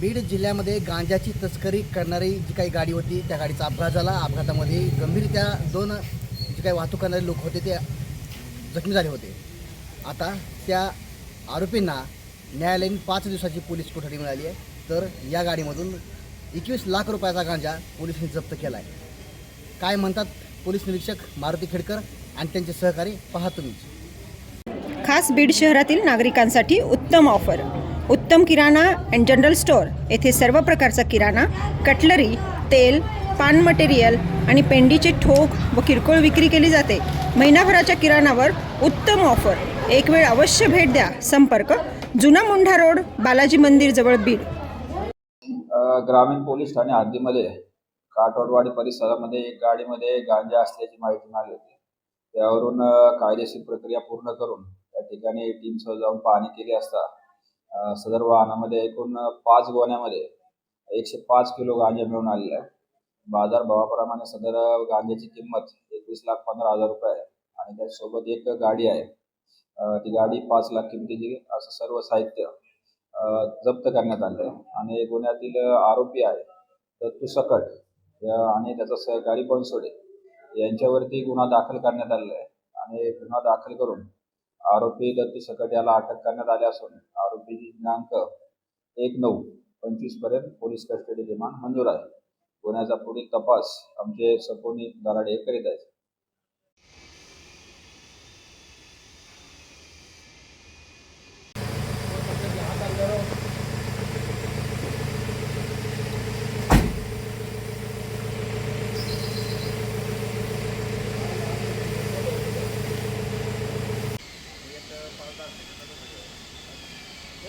बीड जिल्ह्यामध्ये गांजाची तस्करी करणारी जी काही गाडी होती त्या गाडीचा अपघात झाला. अपघातामध्ये गंभीरत्या दोन जे काही वाहतूक करणारे लोक होते ते जखमी झाले होते. आता त्या आरोपींना न्यायालयीन पाच दिवसाची पोलीस कोठडी मिळाली आहे. तर या गाडीमधून एकवीस लाख रुपयाचा गांजा पोलिसांनी जप्त केला आहे काय म्हणतात पोलीस निरीक्षक मारुती खेडकर आणि त्यांचे सहकारी? पहा तुम्ही. खास बीड शहरातील नागरिकांसाठी उत्तम ऑफर. उत्तम किराणा अँड जनरल स्टोअर येथे सर्व प्रकारचा किराणा कटलरी तेल पान मटेरियल आणि पेंडीचे ठोक व किरकोळ विक्री केली जाते. महिनाभराच्या किराणावर उत्तम ऑफर एक वेळ अवश्य भेट द्या. संपर्क जुना मुंढा रोड बालाजी मंदिर जवळ बीड. ग्रामीण पोलीस ठाणे हद्दीमध्ये काटोडवाडी परिसरामध्ये एक गाडीमध्ये गांजा असल्याची माहिती मिळाली होती. त्यावरून कायदेशीर प्रक्रिया पूर्ण करून त्या ठिकाणी टीमसह जाऊन पाहणी केली असता सदर वाहनामध्ये एकूण पाच गोण्यामध्ये एकशे पाच किलो गांजा मिळून आलेला आहे बाजार भावाप्रमाणे सदर गांजाची किंमत एकवीस लाख पंधरा हजार रुपये आहे आणि त्यासोबत एक गाडी आहे. ती गाडी पाच लाख किमतीची असं सर्व साहित्य जप्त करण्यात आले आहे. आणि गुन्ह्यातील आरोपी आहे दत्तू सकट आणि त्याचा सहकारी बनसोडे यांच्यावरती गुन्हा दाखल करण्यात आलेला आहे. आणि गुन्हा दाखल करून आरोपी दत्त सकट याला अटक करण्यात आली असून आरोपीची दिनांक एक नऊ पंचवीसपर्यंत पोलीस कस्टडी रिमांड मंजूर आहे. गुन्ह्याचा पुढील तपास आमचे सपोनी दराडे करीत आहेत.